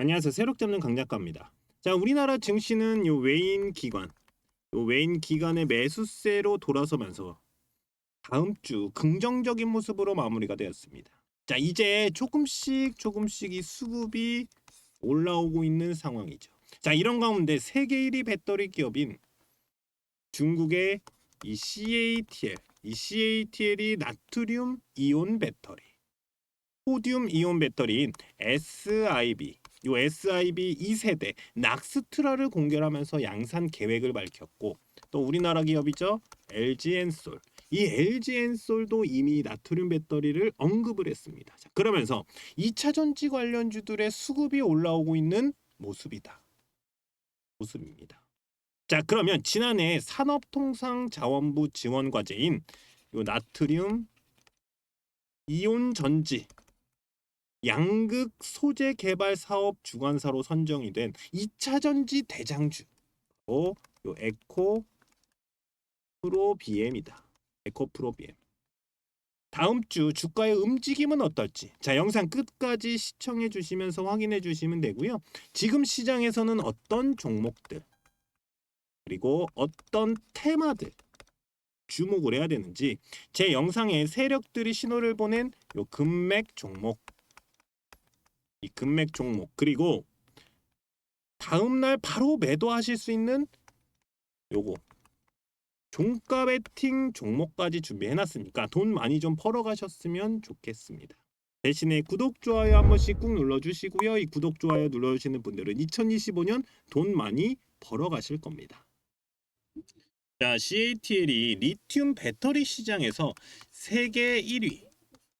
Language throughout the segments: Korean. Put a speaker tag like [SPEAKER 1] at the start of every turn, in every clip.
[SPEAKER 1] 안녕하세요. 새롭 잡는 강작가입니다. 자, 우리나라 증시는 요 외인 기관, 요 외인 기관의 매수세로 돌아서면서 다음 주 긍정적인 모습으로 마무리가 되었습니다. 자, 이제 조금씩 조금씩 이 수급이 올라오고 있는 상황이죠. 자, 이런 가운데 세계 1위 배터리 기업인 중국의 이 CATL, 이 CATL이 나트륨 이온 배터리, 소듐 이온 배터리인 SIB, 요 SIB 2세대 낙스트라를 공개하면서 양산 계획을 밝혔고 또 우리나라 기업이죠 LG엔솔 이 LG엔솔도 이미 나트륨 배터리를 언급을 했습니다. 자, 그러면서 2차 전지 관련주들의 수급이 올라오고 있는 모습이다. 모습입니다. 자 그러면 지난해 산업통상자원부 지원 과제인 요 나트륨 이온 전지 양극 소재 개발 사업 주관사로 선정이 된 2차 전지 대장주 요 에코 프로 BM이다. 에코 프로 BM. 다음 주 주가의 움직임은 어떨지 자 영상 끝까지 시청해 주시면서 확인해 주시면 되고요. 지금 시장에서는 어떤 종목들 그리고 어떤 테마들 주목을 해야 되는지 제 영상에 세력들이 신호를 보낸 요 금맥 종목 이 금맥 종목 그리고 다음 날 바로 매도하실 수 있는 요거 종가 베팅 종목까지 준비해 놨으니까 돈 많이 좀 벌어 가셨으면 좋겠습니다. 대신에 구독 좋아요 한 번씩 꾹 눌러 주시고요. 이 구독 좋아요 눌러 주시는 분들은 2025년 돈 많이 벌어 가실 겁니다. 자, CATL이 리튬 배터리 시장에서 세계 1위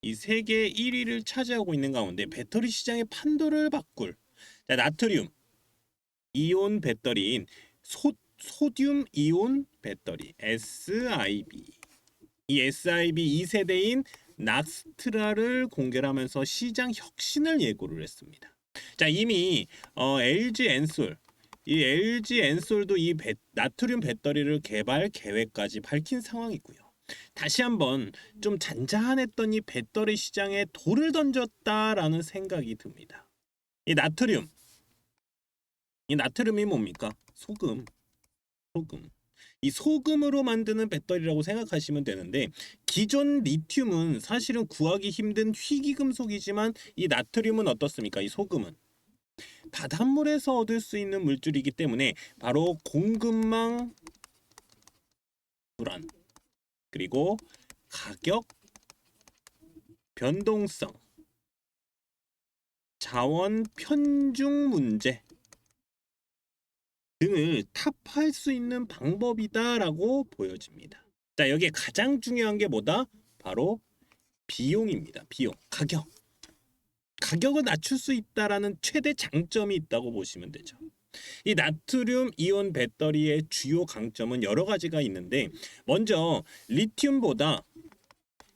[SPEAKER 1] 이 세계 1위를 차지하고 있는 가운데 배터리 시장의 판도를 바꿀 자, 나트륨 이온 배터리인 소, 소듐 이온 배터리 SIB 이 SIB 2세대인 낙스트라를 공개하면서 시장 혁신을 예고를 했습니다. 자 이미 어, LG 엔솔 이 LG 엔솔도 이 배, 나트륨 배터리를 개발 계획까지 밝힌 상황이고요. 다시 한번 좀 잔잔했던 이 배터리 시장에 돌을 던졌다라는 생각이 듭니다. 이 나트륨 이 나트륨이 뭡니까? 소금 소금 이 소금으로 만드는 배터리라고 생각하시면 되는데 기존 리튬은 사실은 구하기 힘든 희귀금속이지만 이 나트륨은 어떻습니까? 이 소금은 바닷물에서 얻을 수 있는 물질이기 때문에 바로 공급망 불안 그리고 가격 변동성 자원 편중 문제 등을 타파할 수 있는 방법이다라고 보여집니다. 자, 여기에 가장 중요한 게 뭐다? 바로 비용입니다. 비용, 가격. 가격을 낮출 수 있다라는 최대 장점이 있다고 보시면 되죠. 이 나트륨 이온 배터리의 주요 강점은 여러 가지가 있는데 먼저 리튬보다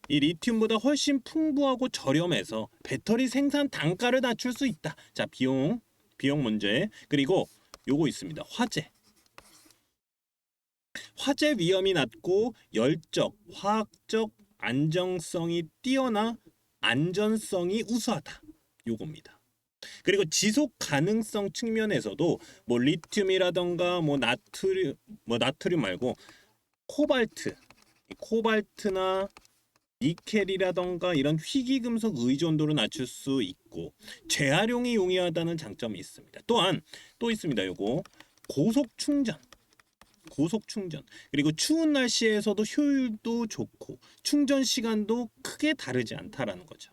[SPEAKER 1] 이 리튬보다 훨씬 풍부하고 저렴해서 배터리 생산 단가를 낮출 수 있다. 자, 비용 비용 문제. 그리고 요거 있습니다. 화재. 화재 위험이 낮고 열적, 화학적 안정성이 뛰어나 안전성이 우수하다. 요겁니다. 그리고 지속 가능성 측면에서도 뭐 리튬이라던가 뭐 나트륨 뭐 나트륨 말고 코발트 이 코발트나 니켈이라던가 이런 희귀금속 의존도를 낮출 수 있고 재활용이 용이하다는 장점이 있습니다. 또한 또 있습니다. 요거 고속 충전 고속 충전 그리고 추운 날씨에서도 효율도 좋고 충전 시간도 크게 다르지 않다라는 거죠.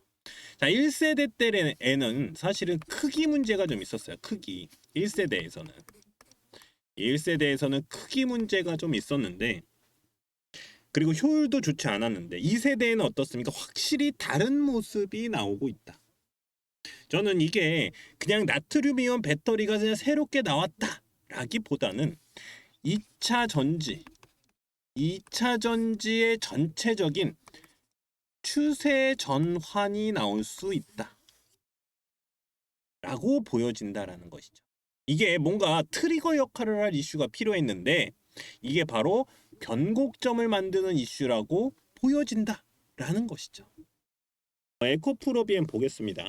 [SPEAKER 1] 자, 1세대 때에는 사실은 크기 문제가 좀 있었어요. 크기. 1세대에서는. 1세대에서는 크기 문제가 좀 있었는데 그리고 효율도 좋지 않았는데 2세대에는 어떻습니까? 확실히 다른 모습이 나오고 있다. 저는 이게 그냥 나트륨 이온 배터리가 그냥 새롭게 나왔다라기보다는 2차 전지 2차 전지의 전체적인 추세 전환이 나올 수 있다. 라고 보여진다라는 것이죠. 이게 뭔가 트리거 역할을 할 이슈가 필요했는데 이게 바로 변곡점을 만드는 이슈라고 보여진다라는 것이죠. 어, 에코프로비엠 보겠습니다.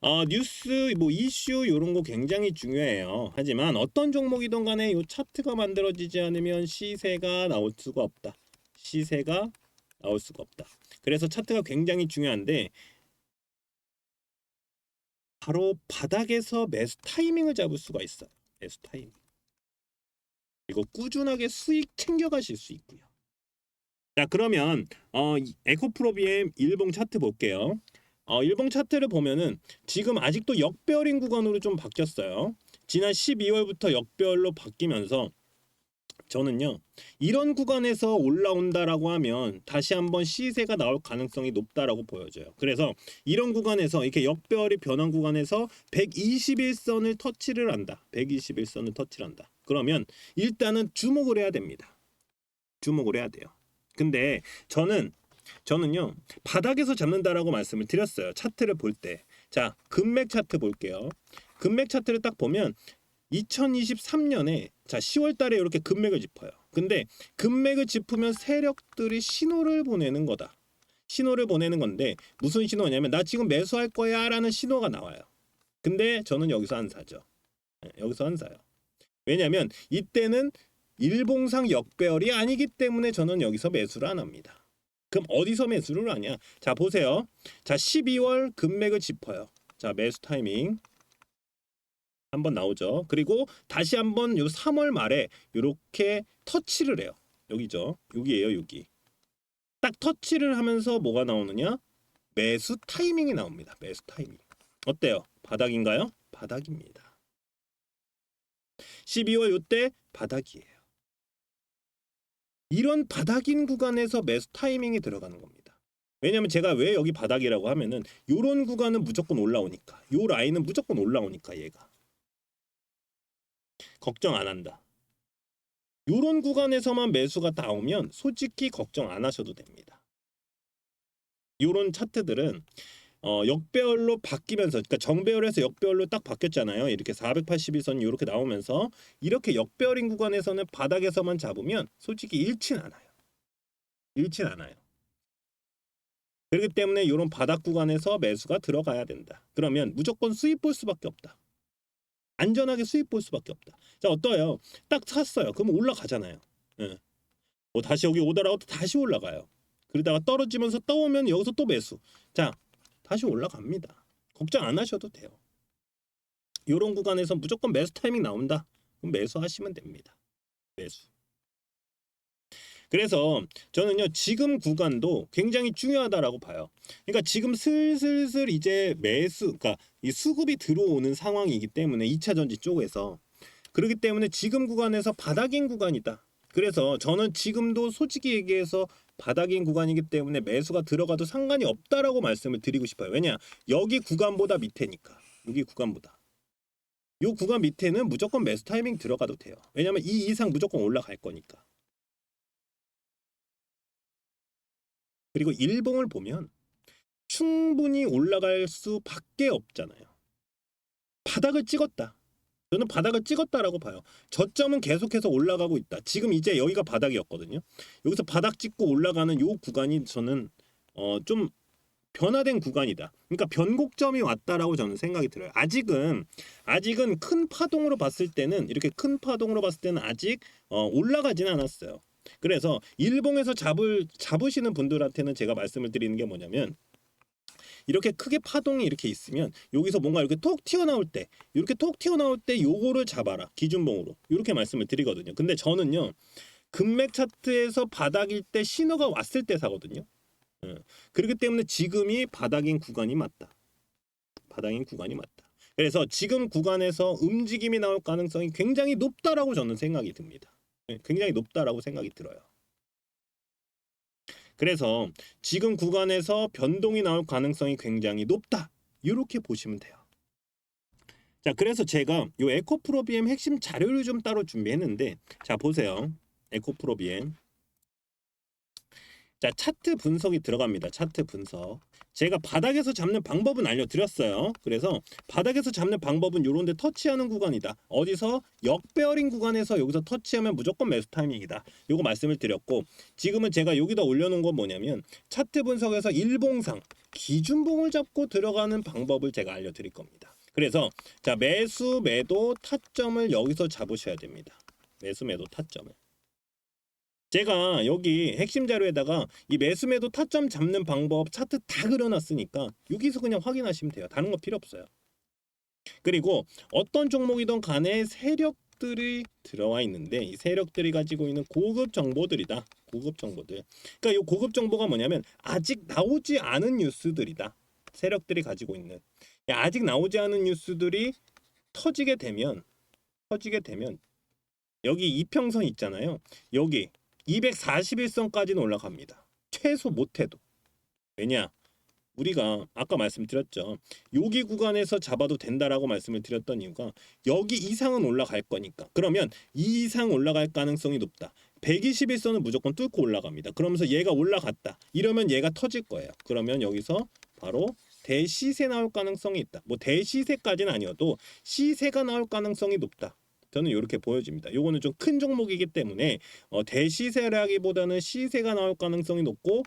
[SPEAKER 1] 어, 뉴스 뭐 이슈 이런 거 굉장히 중요해요. 하지만 어떤 종목이든 간에 이 차트가 만들어지지 않으면 시세가 나올 수가 없다. 시세가 나올 수가 없다. 그래서 차트가 굉장히 중요한데 바로 바닥에서 매수 타이밍을 잡을 수가 있어요. 매수 타이밍. 그리고 꾸준하게 수익 챙겨가실 수 있고요. 자 그러면 어, 이 에코프로비엠 일봉 차트 볼게요. 어, 일봉 차트를 보면은 지금 아직도 역배열인 구간으로 좀 바뀌었어요. 지난 12월부터 역배열로 바뀌면서 저는요 이런 구간에서 올라온다라고 하면 다시 한번 시세가 나올 가능성이 높다라고 보여져요. 그래서 이런 구간에서 이렇게 역배열이 변한 구간에서 121선을 터치를 한다. 121선을 터치를 한다. 그러면 일단은 주목을 해야 됩니다. 주목을 해야 돼요. 근데 저는 저는요 바닥에서 잡는다라고 말씀을 드렸어요. 차트를 볼 때. 자 금맥 차트 볼게요. 금맥 차트를 딱 보면 2023년에 자 10월 달에 이렇게 금맥을 짚어요. 근데 금맥을 짚으면 세력들이 신호를 보내는 거다. 신호를 보내는 건데 무슨 신호냐면 나 지금 매수할 거야라는 신호가 나와요. 근데 저는 여기서 안 사죠. 네, 여기서 안 사요. 왜냐면 이때는 일봉상 역배열이 아니기 때문에 저는 여기서 매수를 안 합니다. 그럼 어디서 매수를 하냐? 자 보세요. 자 12월 금맥을 짚어요. 자 매수 타이밍 한번 나오죠. 그리고 다시 한번 요 3월 말에 이렇게 터치를 해요. 여기죠. 여기에요, 여기. 딱 터치를 하면서 뭐가 나오느냐? 매수 타이밍이 나옵니다. 매수 타이밍. 어때요? 바닥인가요? 바닥입니다. 12월 요때 바닥이에요. 이런 바닥인 구간에서 매수 타이밍이 들어가는 겁니다. 왜냐면 제가 왜 여기 바닥이라고 하면은 요런 구간은 무조건 올라오니까. 요 라인은 무조건 올라오니까 얘가. 걱정 안 한다. 요런 구간에서만 매수가 나오면 솔직히 걱정 안 하셔도 됩니다. 요런 차트들은 어, 역배열로 바뀌면서 그러니까 정배열에서 역배열로 딱 바뀌었잖아요. 이렇게 481선 이렇게 나오면서 이렇게 역배열인 구간에서는 바닥에서만 잡으면 솔직히 잃진 않아요. 잃진 않아요. 그렇기 때문에 이런 바닥 구간에서 매수가 들어가야 된다. 그러면 무조건 수익 볼 수밖에 없다. 안전하게 수익 볼 수밖에 없다. 자 어떠해요? 딱 샀어요. 그럼 올라가잖아요. 예. 뭐 다시 여기 오더라도 다시 올라가요. 그러다가 떨어지면서 떠오면 여기서 또 매수. 자 다시 올라갑니다. 걱정 안 하셔도 돼요. 이런 구간에서 무조건 매수 타이밍 나온다. 그럼 매수하시면 됩니다. 매수. 그래서 저는요 지금 구간도 굉장히 중요하다라고 봐요. 그러니까 지금 슬슬슬 이제 매수, 그러니까 이 수급이 들어오는 상황이기 때문에 2차 전지 쪽에서 그렇기 때문에 지금 구간에서 바닥인 구간이다. 그래서 저는 지금도 솔직히 얘기해서 바닥인 구간이기 때문에 매수가 들어가도 상관이 없다라고 말씀을 드리고 싶어요. 왜냐 여기 구간보다 밑에니까 여기 구간보다 요 구간 밑에는 무조건 매수 타이밍 들어가도 돼요. 왜냐면 이 이상 무조건 올라갈 거니까. 그리고 일봉을 보면 충분히 올라갈 수밖에 없잖아요. 바닥을 찍었다. 저는 바닥을 찍었다라고 봐요. 저점은 계속해서 올라가고 있다. 지금 이제 여기가 바닥이었거든요. 여기서 바닥 찍고 올라가는 요 구간이 저는 어 좀 변화된 구간이다. 그러니까 변곡점이 왔다라고 저는 생각이 들어요. 아직은 아직은 큰 파동으로 봤을 때는 이렇게 큰 파동으로 봤을 때는 아직 어 올라가지는 않았어요. 그래서 일봉에서 잡을 잡으시는 분들한테는 제가 말씀을 드리는 게 뭐냐면 이렇게 크게 파동이 이렇게 있으면 여기서 뭔가 이렇게 톡 튀어나올 때 이렇게 톡 튀어나올 때 요거를 잡아라. 기준봉으로. 이렇게 말씀을 드리거든요. 근데 저는요 금맥 차트에서 바닥일 때 신호가 왔을 때 사거든요. 예. 그렇기 때문에 지금이 바닥인 구간이 맞다. 바닥인 구간이 맞다. 그래서 지금 구간에서 움직임이 나올 가능성이 굉장히 높다라고 저는 생각이 듭니다. 예, 굉장히 높다라고 생각이 들어요 그래서 지금 구간에서 변동이 나올 가능성이 굉장히 높다. 이렇게 보시면 돼요. 자, 그래서 제가 이 에코프로비엠 핵심 자료를 좀 따로 준비했는데 자, 보세요. 에코프로비엠. 자, 차트 분석이 들어갑니다. 차트 분석. 제가 바닥에서 잡는 방법은 알려드렸어요. 그래서 바닥에서 잡는 방법은 요런데 터치하는 구간이다. 어디서 역배열인 구간에서 여기서 터치하면 무조건 매수 타이밍이다. 요거 말씀을 드렸고 지금은 제가 여기다 올려놓은 건 뭐냐면 차트 분석에서 일봉상 기준봉을 잡고 들어가는 방법을 제가 알려드릴 겁니다. 그래서 자 매수 매도 타점을 여기서 잡으셔야 됩니다. 매수 매도 타점을. 제가 여기 핵심 자료에다가 이 매수 매도 타점 잡는 방법 차트 다 그려놨으니까 여기서 그냥 확인하시면 돼요. 다른 거 필요 없어요. 그리고 어떤 종목이든 간에 세력들이 들어와 있는데 이 세력들이 가지고 있는 고급 정보들이다. 고급 정보들. 그러니까 이 고급 정보가 뭐냐면 아직 나오지 않은 뉴스들이다. 세력들이 가지고 있는 야, 아직 나오지 않은 뉴스들이 터지게 되면 터지게 되면 여기 이평선 있잖아요. 여기 241선까지는 올라갑니다. 최소 못해도 왜냐? 우리가 아까 말씀드렸죠. 여기 구간에서 잡아도 된다라고 말씀을 드렸던 이유가 여기 이상은 올라갈 거니까. 그러면 이 이상 올라갈 가능성이 높다. 121선은 무조건 뚫고 올라갑니다. 그러면서 얘가 올라갔다. 이러면 얘가 터질 거예요. 그러면 여기서 바로 대시세 나올 가능성이 있다. 뭐 대시세까지는 아니어도 시세가 나올 가능성이 높다. 저는 이렇게 보여집니다. 요거는 좀 큰 종목이기 때문에 어, 대시세라기보다는 시세가 나올 가능성이 높고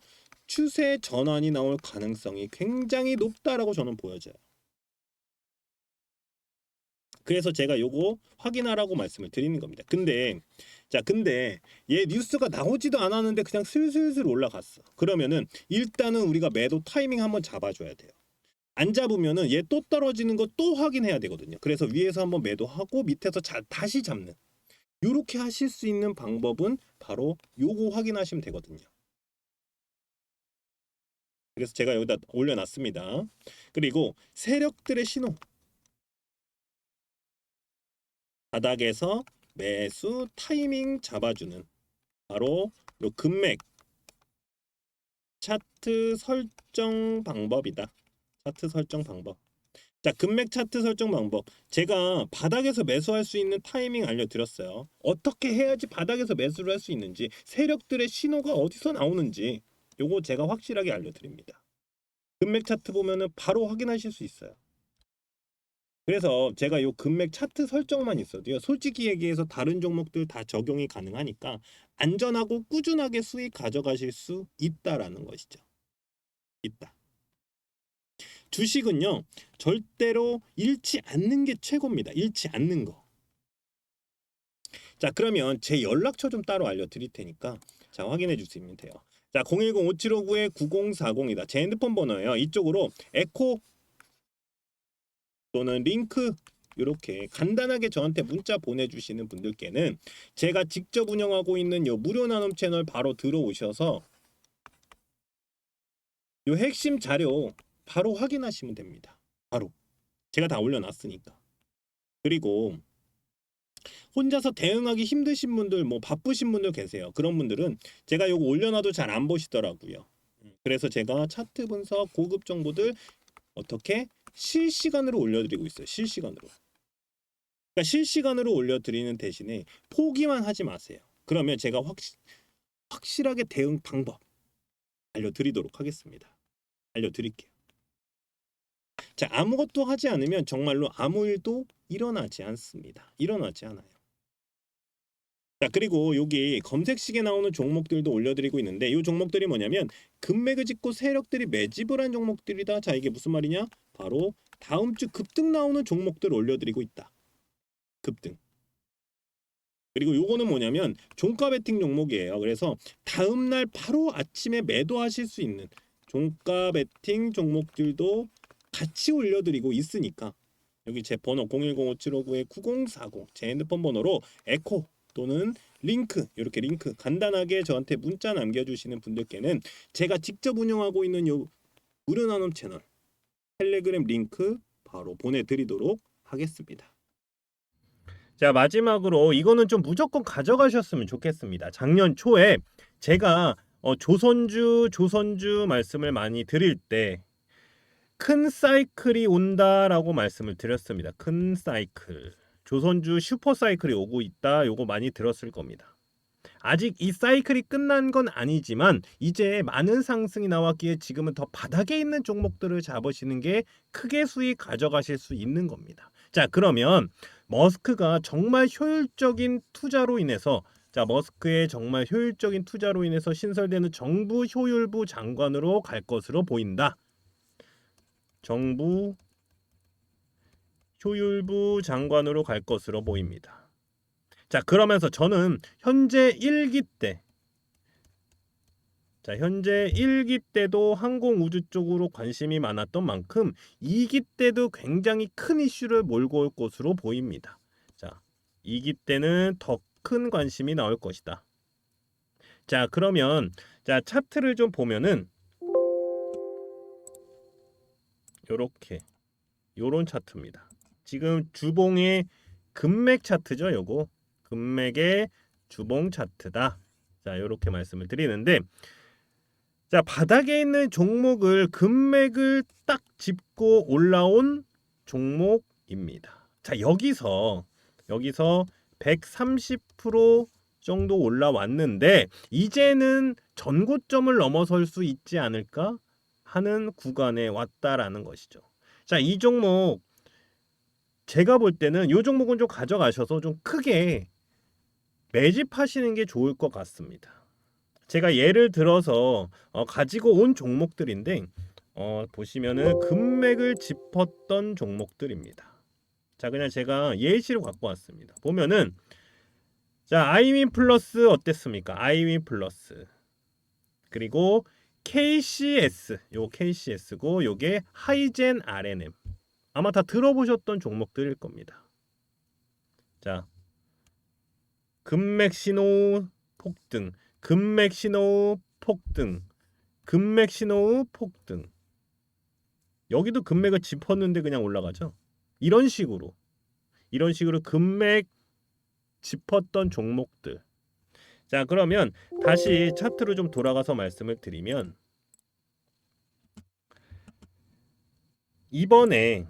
[SPEAKER 1] 추세 전환이 나올 가능성이 굉장히 높다라고 저는 보여져요. 그래서 제가 요거 확인하라고 말씀을 드리는 겁니다. 근데 자 근데 얘 뉴스가 나오지도 않았는데 그냥 슬슬슬 올라갔어. 그러면은 일단은 우리가 매도 타이밍 한번 잡아줘야 돼요. 안 잡으면은 얘 또 떨어지는 거 또 확인해야 되거든요. 그래서 위에서 한번 매도하고 밑에서 자, 다시 잡는 요렇게 하실 수 있는 방법은 바로 요거 확인하시면 되거든요. 그래서 제가 여기다 올려놨습니다. 그리고 세력들의 신호 바닥에서 매수 타이밍 잡아주는 바로 요 금맥 차트 설정 방법이다. 차트 설정 방법. 자, 금맥 차트 설정 방법. 제가 바닥에서 매수할 수 있는 타이밍 알려드렸어요. 어떻게 해야지 바닥에서 매수를 할 수 있는지, 세력들의 신호가 어디서 나오는지, 요거 제가 확실하게 알려드립니다. 금맥 차트 보면은 바로 확인하실 수 있어요. 그래서 제가 요 금맥 차트 설정만 있어도요. 솔직히 얘기해서 다른 종목들 다 적용이 가능하니까 안전하고 꾸준하게 수익 가져가실 수 있다라는 것이죠. 있다. 주식은요. 절대로 잃지 않는 게 최고입니다. 잃지 않는 거. 자, 그러면 제 연락처 좀 따로 알려 드릴 테니까 자, 확인해 주시면 돼요. 자, 010-5759-9040이다. 제 핸드폰 번호예요. 이쪽으로 에코 또는 링크 이렇게 간단하게 저한테 문자 보내주시는 분들께는 제가 직접 운영하고 있는 요 무료 나눔 채널 바로 들어오셔서 요 핵심 자료 바로 확인하시면 됩니다. 바로 제가 다 올려놨으니까. 그리고 혼자서 대응하기 힘드신 분들, 뭐 바쁘신 분들 계세요. 그런 분들은 제가 요거 올려놔도 잘 안 보시더라고요. 그래서 제가 차트 분석, 고급 정보들 어떻게 실시간으로 올려드리고 있어요. 실시간으로. 그러니까 실시간으로 올려드리는 대신에 포기만 하지 마세요. 그러면 제가 확, 확실하게 대응 방법 알려드리도록 하겠습니다. 알려드릴게요. 자 아무것도 하지 않으면 정말로 아무 일도 일어나지 않습니다. 일어나지 않아요. 자 그리고 여기 검색식에 나오는 종목들도 올려드리고 있는데 이 종목들이 뭐냐면 금맥을 짚고 세력들이 매집을 한 종목들이다. 자 이게 무슨 말이냐? 바로 다음 주 급등 나오는 종목들 올려드리고 있다. 급등. 그리고 요거는 뭐냐면 종가 베팅 종목이에요. 그래서 다음 날 바로 아침에 매도하실 수 있는 종가 베팅 종목들도 같이 올려드리고 있으니까 여기 제 번호 010-5759-9040 제 핸드폰 번호로 에코 또는 링크 이렇게 링크 간단하게 저한테 문자 남겨주시는 분들께는 제가 직접 운영하고 있는 요 무료 나눔 채널 텔레그램 링크 바로 보내드리도록 하겠습니다. 자 마지막으로 이거는 좀 무조건 가져가셨으면 좋겠습니다. 작년 초에 제가 어, 조선주 조선주 말씀을 많이 드릴 때 큰 사이클이 온다라고 말씀을 드렸습니다. 큰 사이클. 조선주 슈퍼 사이클이 오고 있다. 요거 많이 들었을 겁니다. 아직 이 사이클이 끝난 건 아니지만 이제 많은 상승이 나왔기에 지금은 더 바닥에 있는 종목들을 잡으시는 게 크게 수익 가져가실 수 있는 겁니다. 자, 그러면 머스크가 정말 효율적인 투자로 인해서 자, 머스크의 정말 효율적인 투자로 인해서 신설되는 정부 효율부 장관으로 갈 것으로 보인다.
[SPEAKER 2] 정부 효율부 장관으로 갈 것으로 보입니다. 자, 그러면서 저는 현재 1기 때 자, 현재 1기 때도 항공우주 쪽으로 관심이 많았던 만큼 2기 때도 굉장히 큰 이슈를 몰고 올 것으로 보입니다. 자, 2기 때는 더 큰 관심이 나올 것이다. 자, 그러면 자, 차트를 좀 보면은 요렇게 요런 차트입니다. 지금 주봉의 금맥 차트죠, 요거. 금맥의 주봉 차트다. 자, 요렇게 말씀을 드리는데 자, 바닥에 있는 종목을 금맥을 딱 짚고 올라온 종목입니다. 자, 여기서 여기서 130% 정도 올라왔는데 이제는 전고점을 넘어설 수 있지 않을까 하는 구간에 왔다라는 것이죠. 자, 이 종목 제가 볼 때는 이 종목은 좀 가져가셔서 좀 크게 매집하시는 게 좋을 것 같습니다. 제가 예를 들어서 어, 가지고 온 종목들인데 어, 보시면은 금맥을 짚었던 종목들입니다. 자, 그냥 제가 예시로 갖고 왔습니다. 보면은 자, 아이윈 플러스 어땠습니까? 아이윈 플러스. 그리고 KCS, 요 KCS고 요게 하이젠 RNM. 아마 다 들어보셨던 종목들일 겁니다. 자, 금맥 신호 폭등, 금맥 신호 폭등, 금맥 신호 폭등. 여기도 금맥을 짚었는데 그냥 올라가죠. 이런 식으로 이런 식으로 금맥 짚었던 종목들. 자, 그러면 다시 차트로 좀 돌아가서 말씀을 드리면 이번에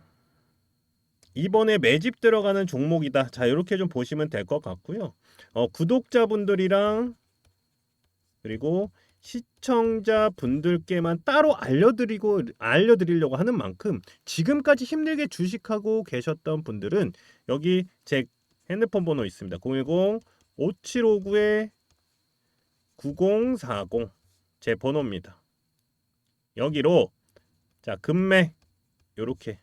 [SPEAKER 2] 이번에 매집 들어가는 종목이다. 자, 이렇게 좀 보시면 될 것 같고요. 어, 구독자분들이랑 그리고 시청자 분들께만 따로 알려드리고 알려드리려고 하는 만큼 지금까지 힘들게 주식하고 계셨던 분들은 여기 제 핸드폰 번호 있습니다. 010 5759에 9040 제 번호입니다. 여기로 자 금맥 요렇게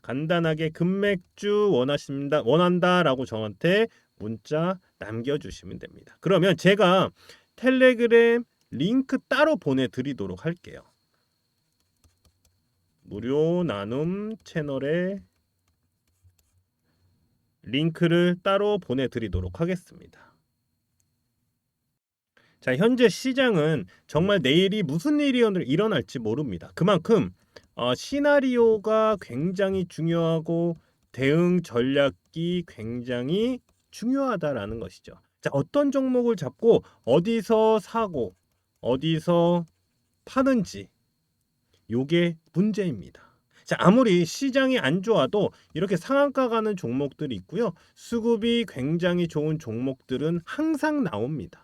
[SPEAKER 2] 간단하게 금맥주 원하십니다 원한다라고 저한테 문자 남겨 주시면 됩니다. 그러면 제가 텔레그램 링크 따로 보내 드리도록 할게요. 무료 나눔 채널에 링크를 따로 보내 드리도록 하겠습니다. 자, 현재 시장은 정말 내일이 무슨 일이 일어날지 모릅니다. 그만큼 어, 시나리오가 굉장히 중요하고 대응 전략이 굉장히 중요하다라는 것이죠. 자, 어떤 종목을 잡고 어디서 사고 어디서 파는지 요게 문제입니다. 자, 아무리 시장이 안 좋아도 이렇게 상한가 가는 종목들이 있고요. 수급이 굉장히 좋은 종목들은 항상 나옵니다.